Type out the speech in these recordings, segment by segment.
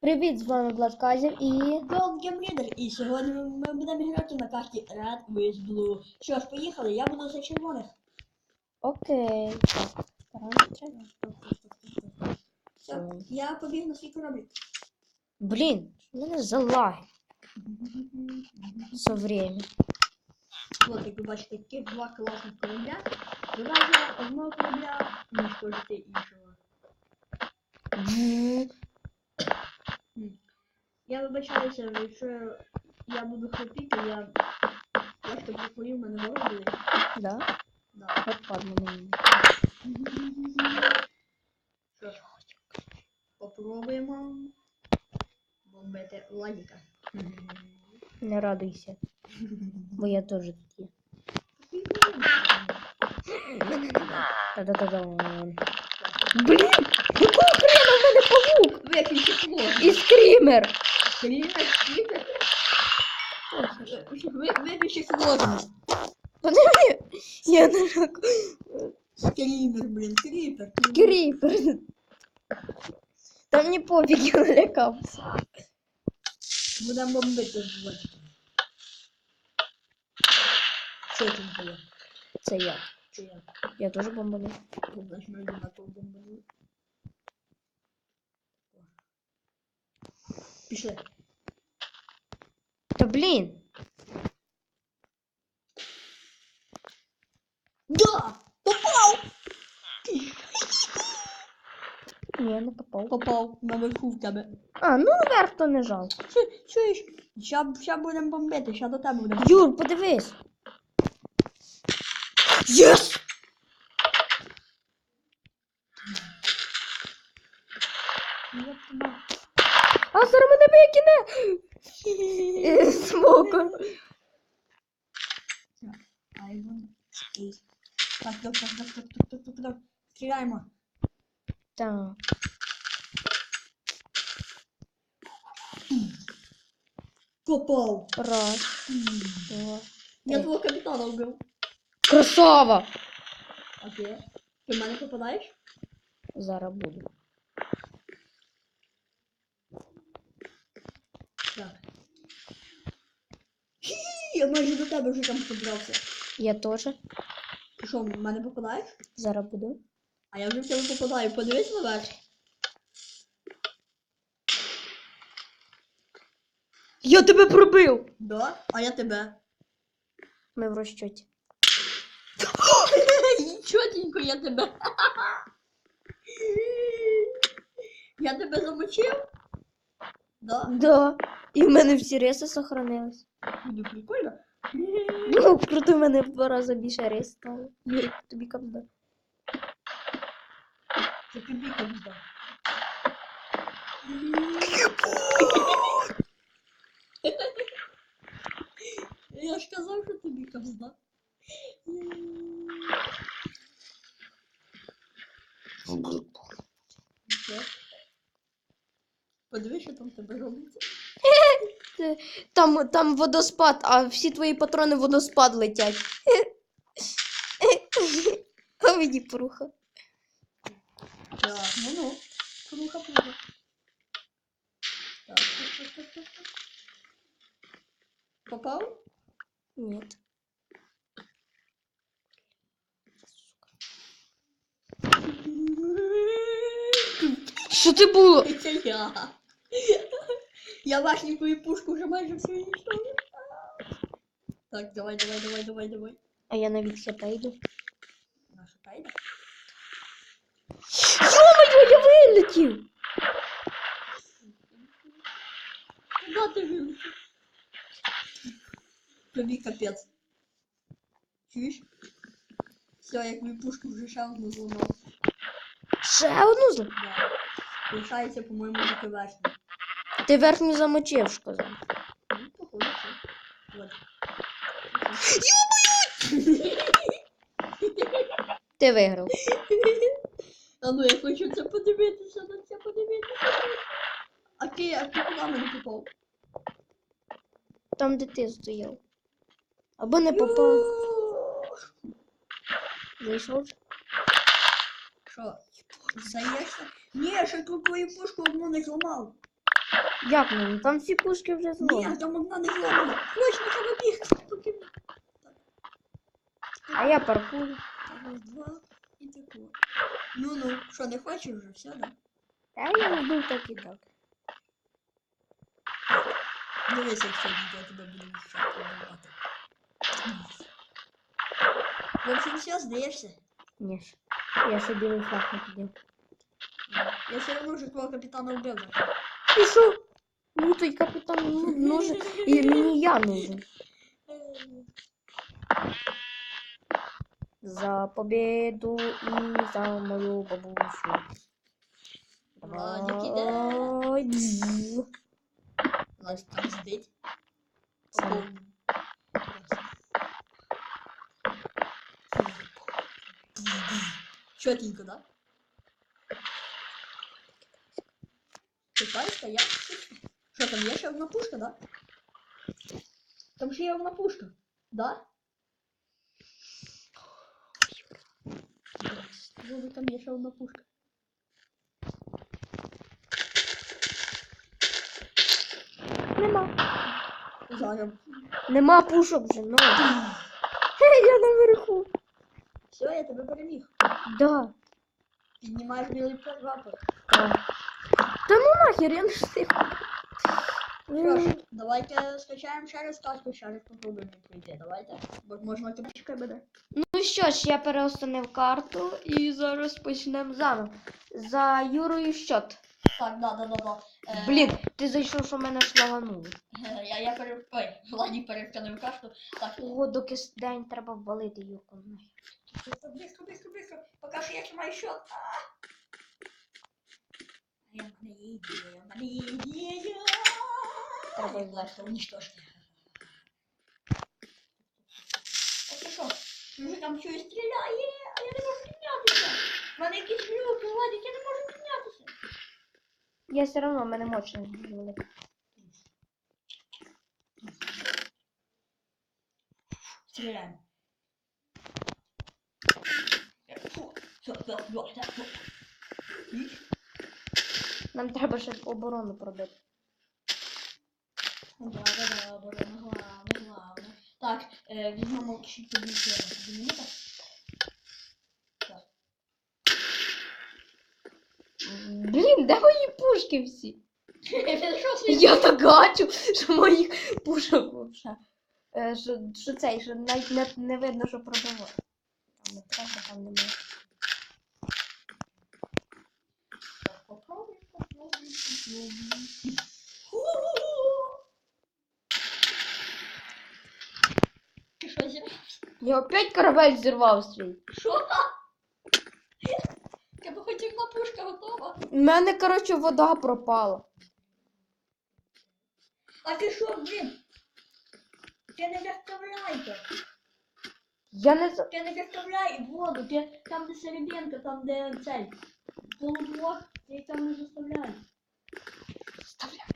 Привіт, з вами Влад Казів і. Gold Game Leader. І сьогодні ми, будемо грати на карті Red with Blue. Що ж, поїхали, я буду за червоних. Окей. Все, я побіг на свій кораблик. Блін, у мене залаги все время. От, як ви бачите, такі два класних корабля. Давайте одного корабля уничтожити іншого. Я вибачаюся, якщо я буду хрипіти, я трошки прихворів, мене болить. Да? Да. От падло мені. Що ж, попробуємо бомбити логіка. Не радуйся, бо я теж тут є. Та-да-да-да. Блін, павук? Виключи хлоп. І скрімер. Скрімер, скрімер. Ви- Виключи сложність. Подиви, я не раку. Скрімер, блін, скріпер. Кріпер. Та мені пофіг, я налякався. Будемо бомбити вводити. Що це було? Це я. Це я. Я теж бомбану. Значить, ми однаково Пішли. Та блін. Да! Попав! Ні, я не попав. Попав наверху в тебе. А, ну наверх то не жалко. Чу- Чуєш? Ща, ща будемо бомбити, ща до тебе будемо. Юр, подивись. Єс! Я тебе- А зараз мене викине! Е. Айвон. Так, так, так, так, так, так, так, так, так. Стріляємо. Так. Попав. Раз, два. Я твого капітана вбив. Красава! Окей. Ти в мене попадаєш? Зараз буду. Так. Хі, Я майже до тебе вже там побрався. Я теж. Ти що, в мене попадаєш? Зараз буду. А я вже в тебе попадаю. Подивись наверх. Я тебе пробив! Да? А я тебе. Ми в розчоті. Чотенько я тебе. Я тебе замочив? Да? Да. І в мене всі риси сохранились. Буде прикольно. Ну, круто, в мене в два рази більше рис стало. Юрик, тобі капда. Це тобі кабзда. Я ж казав, що тобі кабзда. Що? Подивись, що там тебе робиться. Там, там водоспад, а всі твої патрони в водоспад летять. А мені поруха. Так, ну ну. Круха, круха. Так, так, так, так, так. Попав? Ні. Що це було? Це я. Я вашенькую пушку вже майже все уничтожив. Так, давай, давай, давай, давай, давай. А я на відхита йду. Наша тайна. Йо-моє, я вилетів! Куда ти вилетів? Тобі капець. Чуєш? Все, як мою пушку вже ще одну зламав. Ще одну зла. Да. Лишається, по-моєму, тільки верхній. Ти верхню замочив, сказав. Походу, Ти виграв. А ну, я хочу це подивитися, на це подивитися. А ти, а ти куди мене попав? Там, де ти стояв. Або не попав. Зайшов. Що? Заєшся? Ні, ще тут твою пушку одну не зламав. Як не? Там всі пушки вже Ні, зломані. там одна не зломана. Точно, треба бігти. Поки... А я паркую. Раз, два і тако. Ну ну, що, не хочеш вже, все, да? А я жду так і так. Дивись, якщо відео тебе буде вищати багато. В общем, все, здаєшся. Ні ж. Я ще білий флаг не підняв. Я все одно вже твого капітана вбив. Вже. І що? Ну той капітан ну, нужен. І мені я нужен. За победу і за мою бабусю. Владик іде. Давай. Бзз. Нас там сидить. Сам. Поповню. Чотенько, да? Китайська, я. Що там є ще одна пушка, да? Там ще є одна пушка, да? Може, там є ще одна пушка. Нема. Зараз. Нема пушок вже, ну. Хе, я наверху. Все, я тебе переміг. Да. Піднімаєш білий прапор. да. Та ну нахер, я не встиг. Що ж, давайте скачаємо ще раз карту, ще раз попробуємо пройти. Давайте. Бо можна капічка буде. Ну що ж, я переостанив карту і зараз почнемо заново. За Юрою щот. Так, да, да, да, да. Е, Блін, ти зайшов, що мене шлагануло. е, Я, я пере... Ой, Владі пересканив карту. Так, Ого, доки с- день треба ввалити Юрку. нахер. быстро, быстро, быстро, быстро. Поки що я тримаю счет. А! просто уничтожити. А ти що? Він же там щось стріляє, а я не можу піднятися. В мене якісь глюки, Владик, я не можу піднятися. Я все одно, в мене мощно велика. Стреляем. Фу, всё, всё, всё, всё, всё. Нам треба ще оборону пробити. Да, да, оборона главне, главне. Так, е, візьмемо чуть побільше динаміта. Блін, де мої пушки всі? Я так бачу, що моїх пушок вообще. Е, Що, що цей, що навіть не, не видно, що пробиває. Там не треба, там немає. Ти що зірвався? Я опять корабель зірвав свій. Що? Тебе хоч одна пушка готова. У мене, коротше, вода пропала. А ти що, блін? Ти не заставляйте. Я не за. Ти не заставляй воду, ти там, де серебенка, там, де цей полублок, ти там не заставляй. Заставляй.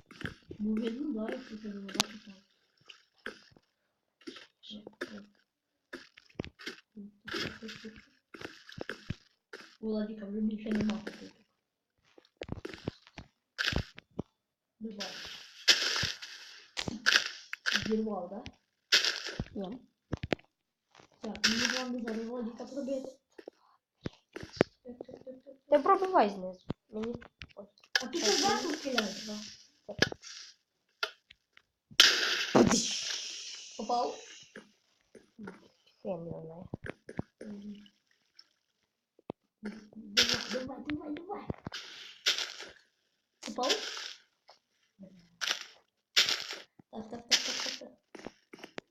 Ну, видно, да, якщо ти не вода питав. У Владіка вже більше нема таких. Давай. Зірвав, да? Ні. Так, мені головне зараз Владіка пробити. Так, так, так, так. Ти пробивай знизу. Мені. Ой. А ти що Да. Попав? Хрен його знає. Давай, давай, давай. Попал? Так, так, так, так, так, так.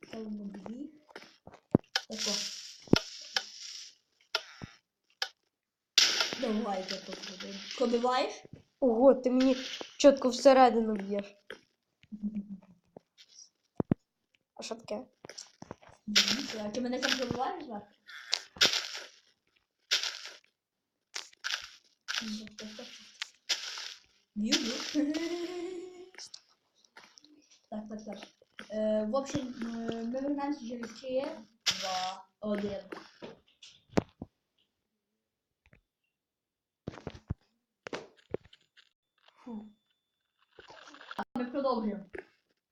Ставимо дві. Тако. Давай, я попробуем. Пробиваєш? Ого, ти мені чітко всередину б'єш. А що таке? Так, ти мене Злат? Бью, бью. Так, так, так. Е, в общем, е, ми вернемося через 3, 2, 1. Продовжуємо.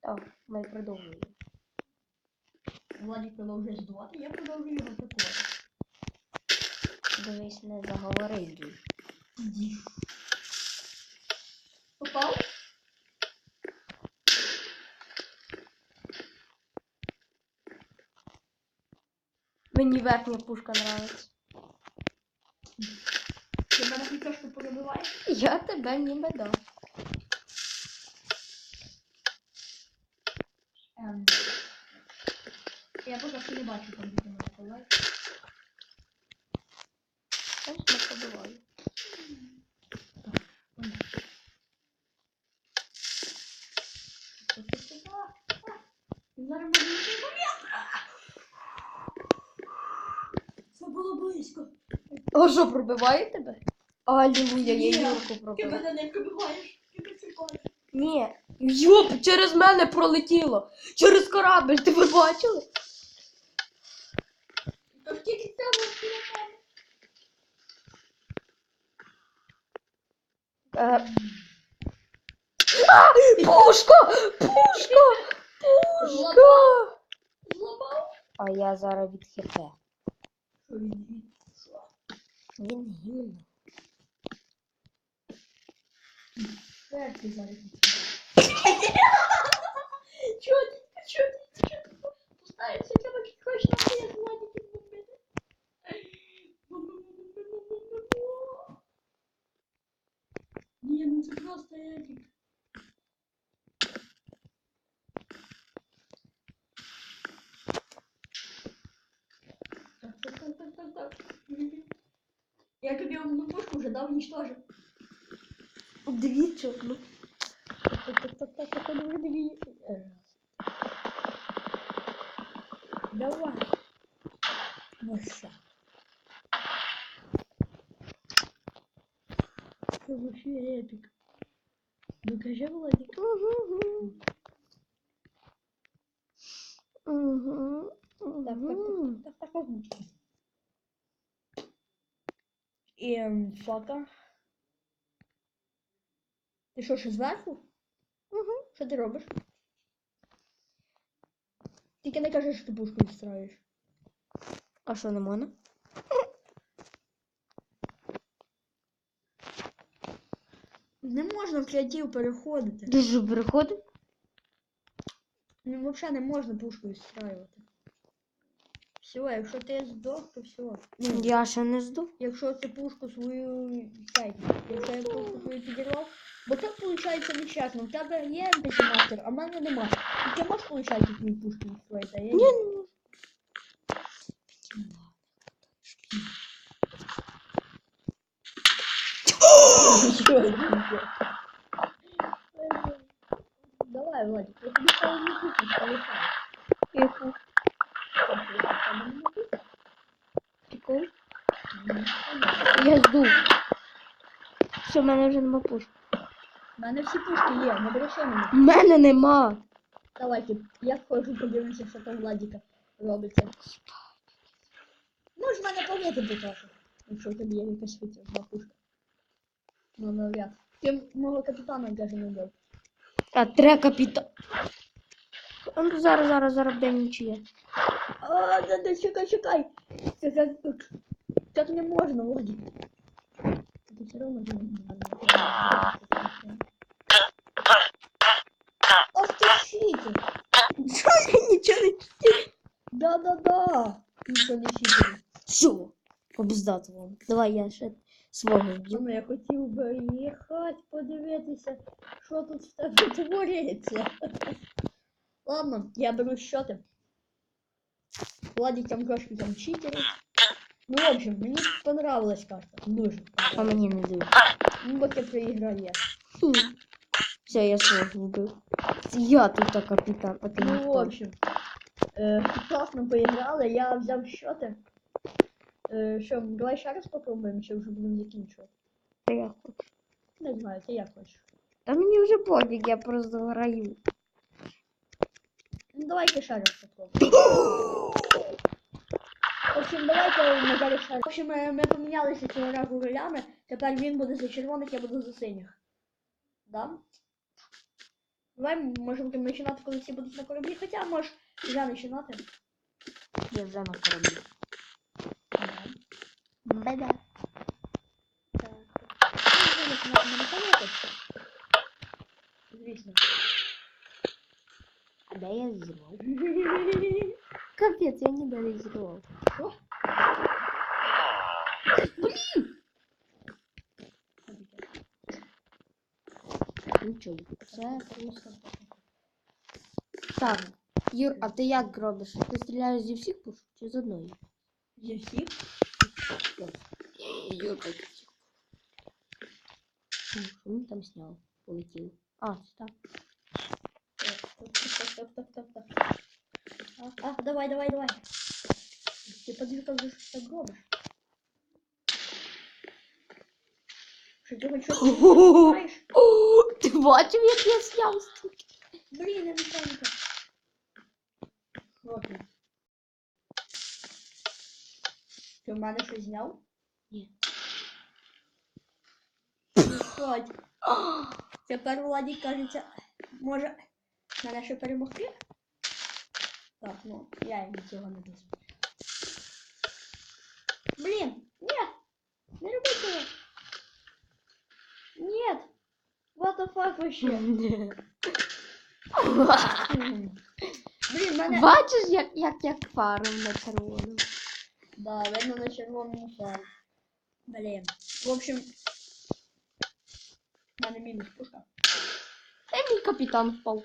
Так, ми продовжуємо. Владик продовжує здувати, я продовжую його атакувати. Дивись, не заговори дуже. Іди. Попав? Мені верхня пушка нравиться. Ти мене пікашку перебиваєш? Я тебе ніби дав. Ем. Я поки що не бачу, там де ти мене побиваєш. Знаєш, не побиваю. Зараз буде йти момент. Це було близько. О, що, пробиває тебе? Алілуя, я Ні. Юрку Ти мене не пробиваєш. Ти працюєш. Ні. Йоп, через мене пролетіло. Через корабль, ти ви бачили? То тільки це було пушка! Пушка! Пушка! Зламав? А я зараз від хп. Він? Гімн. Де ти зараз від? Чого ти? Чого ти? Чого ти? Пускається, тебе хоч на моє зладіки бомбити. Ні, ну це просто епік. Так, так, так, так, так, так. Я тобі одну пушку вже дав нічтожив. Двічі, ну. Давай. Маша. Это вообще эпик. Докажи, Владик. Угу. Угу. Так, так, так, так, так. І ем, фото. Ти що, ще зверху? Угу. Що ти робиш? Тільки не кажи, що ти пушку відстраюєш. А що не можна? Не можна в креатив переходити. Ти що переходив? Ну, взагалі не можна пушку відстраювати. Все, якщо ти здох, то все. Ну, Я ще не здох. якщо ти пушку свою цей, якщо я пушку свою підірвав, бо так виходить нечесно. В тебе є антимастер, а в мене нема. І ти можеш, виходить, свою пушку відстроїти, а я Ні, ні. Давай, Владик, я тобі ще одну пушку полишаю. Прикол. Я здув. Все, в мене вже нема пушки. У мене всі пушки є, не бреши мені. В мене нема. Давайте, я вхожу, подивимося, що там Владіка робиться. Можеш мене повірити трохи, якщо у тебе є якась витяжна пушка. Ну, навряд. Ти мого капітана даже не вбив. А тре капітан. Ну, зараз, зараз, зараз буде нічия. А, да, да, чекай, чекай. Це так, не можна, Владик. Ти все одно не можна. Ох ти читер. Що я нічого не... Да-да-да. Нічого не читер. Все. Обіздати вам. Давай я ще свого вб'ю. Я хотів би їхати, подивитися, що тут в тебе. Ладно, я беру счети. Владик там трошки там читерить. Ну, в общем, мені понравилась карта. Дуже. А мені не дають. Ну, бо ти проіграє. Все, я свого вбив. Я тут та капітан, а Ну, в общем, е, класно поіграли, я взяв счети. Е, що, давай ще раз попробуємо, чи вже будемо закінчувати? Та я хочу. Не знаю, ти як хочеш. Та мені вже пофіг, я просто граю. Ну, давайте раз попробуємо. В общем, давайте ми далі раз. В общем, ми, ми помінялися цього разу ролями. Тепер він буде за червоних, я буду за синіх. Да? Давай можемо починати, коли всі будуть на кораблі, хоча можеш вже починати. Я вже на кораблі. Беда. Так. Ну. Звісно. А де я зірвав? Капець, я ніде не зірвав. Що? Нічого. Це просто. Так. Юр, а ти як робиш? Ти стріляєш зі всіх пушок чи з одної? Зі всіх? Юр, так. Що він там сняв? Полетів. А, це так. Так, так, так, так, так, так. А, а, давай, давай, давай. Ти подивися, вже що так робиш. Що ти хоч щось Ого. знаєш? О, ти бачив, як я сняв стільки? Блін, я не знаю. Хлопці. Ти в мене щось зняв? Ні. Ходь. Тепер Владі кажеться, може мене ще перемогти? Так, ну, я їм цього не дозволю. Блін, ні! Не роби цього! Ні! What the fuck вообще? Блін, мене... Бачиш, як, як я фаром на червоному? Да, видно на червоному фару. Блін. В общем, в мене мінус пушка. Та мій капітан впав.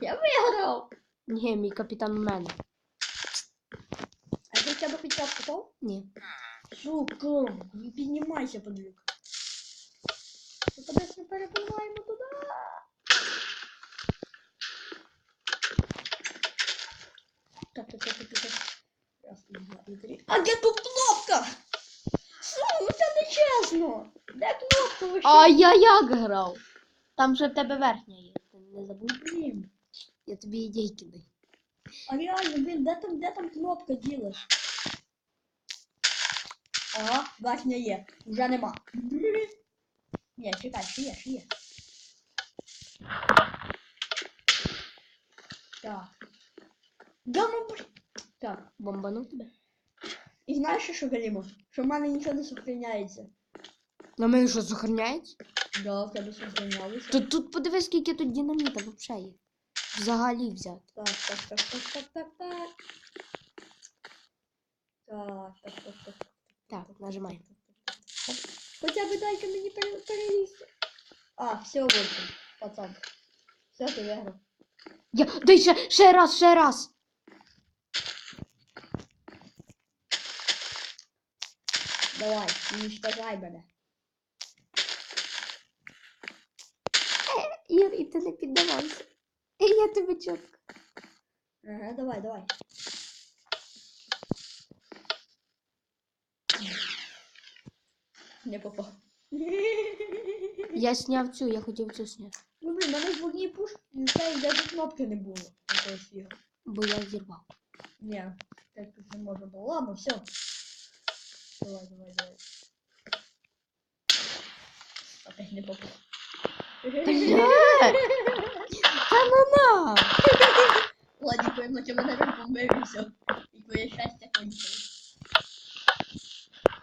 Я виграв! Ні, мій капітан у мене. А ти хоча б хоча б попав? Ні. Сука, не піднімайся, подлюк. Ми тебе не перепливаємо туди. Так, так, так, так, так. Раз, два, три. А де тут кнопка? Су, ну це не чесно. Де кнопка ви що? А я як грав? Там же в тебе верхня є. Ти не забув? Блін. Я тобі ідей кидаю. А реально, блін, де там, де там кнопка ділась? Ага, верхня є. Вже нема. Ні, чекай, ще є, ще є. Так. Да ну блін. Так. Бомбанув тебе? І знаєш, що, що Галімо? Що в мене нічого не сохраняється. На мене що сохраняється? Да, в тебе сохранялося. Тут, тут подивись, скільки тут динаміта взагалі є. Взагалі взяти. Так, так, так, так, так, так, так. Так, так, так, так. Так, нажимай. Хоча б дайте мені пере- перелізти. А, все, в общем, пацан. Все, ти виграв. Я, дай ще, ще раз, ще раз. Давай, уничтожай мене. Ір, і ти не піддавався. І я тебе чітко. Ага, давай, давай. Не попав. Я сняв цю, я хотів цю зняти. Ну блін, мене ж в одній пушці, та й навіть кнопки не було. Якоїсь фіга. Бо я зірвав. Ні, так тут не можна було. Ладно, все. Давай, давай, давай. Опять не попав. Та Ну на! Ладно, іначе мене розбомбив і все. І твоє щастя кончилось.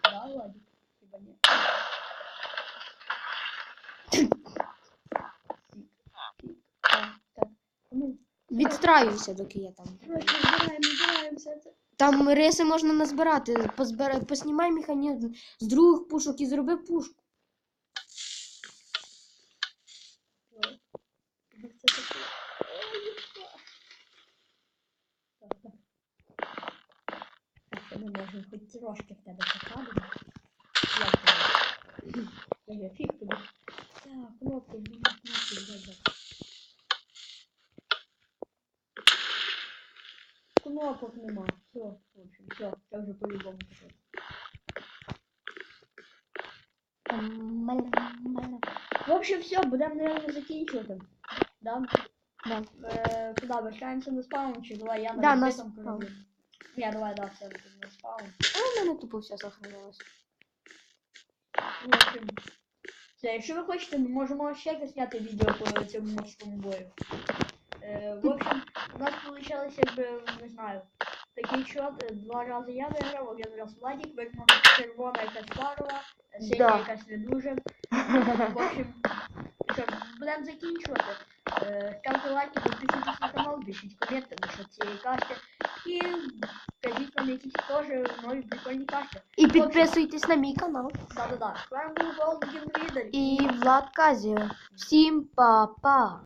Да, Ладно? Хіба ні? Відстраюся, доки я там. збираємо. Там риси можна назбирати. Поснімай механізм з других пушок і зроби пушку. Так, це ми можемо хоч трошки в тебе покладемо. Як тебе? Я фіг тобі. Так, кнопки, ну, кнопки, добре. Кнопок нема. Все, в общем, все, це вже по-любому таке. В общем, все, будемо, наверное, закінчувати. Да? Да. Е, куди вертаємося на спаун, чи давай я на Да, на відкритому спаун. кораблі? Ні, давай, да, все, на спаун. А у мене тупо все сохранилось. Все, якщо ви хочете, ми можемо ще засняти відео по цьому морському бою. Е, в общем, у нас вийшло, якби, не знаю, такий счет. е, Два рази я виграв, один раз Владик, видно, червона якась парова, синя Да. якась не дуже. В общем, що, будемо закінчувати. Е, Ставте лайки, підписуйтесь на канал, пишіть коменти насчет цієї кашти. І кажіть нам якісь теж нові прикольні кашти. І підписуйтесь на мій канал. Да-да-да. З вами був Голден Рідер. І Влад Казіо. Всім па-па.